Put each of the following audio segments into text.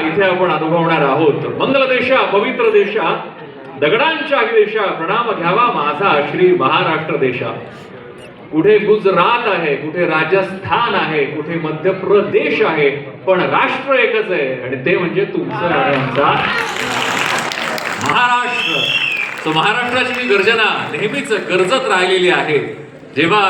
इथे आपण अनुभवणार आहोत. मंगल देशा पवित्र देशा दगडांच्या देशा प्रणाम घ्यावा माझा श्री महाराष्ट्र देशा. कुठे गुजरात आहे कुठे राजस्थान आहे कुठे मध्य प्रदेश आहे पण राष्ट्र एकच आहे आणि ते म्हणजे तुमचं आमचा महाराष्ट्र. महाराष्ट्राची गर्जना नेहमीच गरजत राहिलेली आहे जेव्हा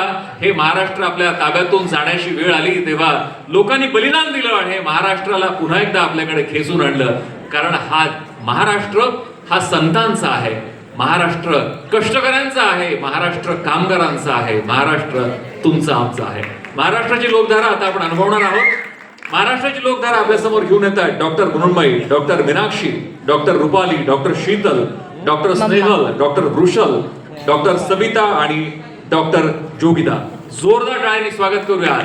हे महाराष्ट्र आपल्या ताब्यातून जाण्याची वेळ आली तेव्हा लोकांनी बलिदान दिलं आणि हे महाराष्ट्राला पुन्हा एकदा आपल्याकडे खेचून आणलं. कारण हा महाराष्ट्र हा संतांचा आहे. महाराष्ट्र कष्टकऱ्यांचा आहे. महाराष्ट्र कामगारांचा आहे. महाराष्ट्र तुमचा आमचा आहे. महाराष्ट्राची लोकधारा आता आपण अनुभवणार आहोत. महाराष्ट्राची लोकधारा आपल्यासमोर घेऊन येत आहेत doctor Mrunmayi doctor Meenakshi doctor Rupali doctor Sheetal doctor Snehal doctor Vrushal doctor Savita आणि डॉक्टर जोगिदा. जोरदार टाळ्यांनी स्वागत करूया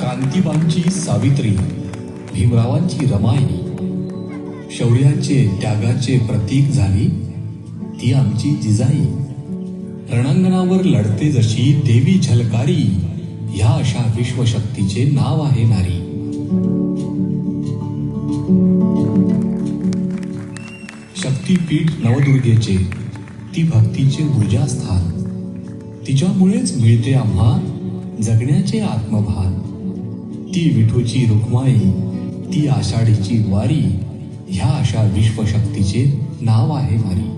क्रांतीबांची सावित्री भीमरावांची रमाई शौर्याचे त्यागाचे प्रतीक झाली ती आमची जिजाई. रणांगणावर लढते जशी देवी झलकारी ह्या अशा विश्वशक्तीचे नाव आहे नारी. शक्तीपीठ नवदुर्गेचे ती भक्तीचे ऊर्जास्थान. तिच्यामुळेच मिळते आम्हा जगण्याचे आत्मभान. ती विठूची रुक्माई ती आषाढीची वारी ह्या अशा विश्वशक्तीचे नाव आहे मारी.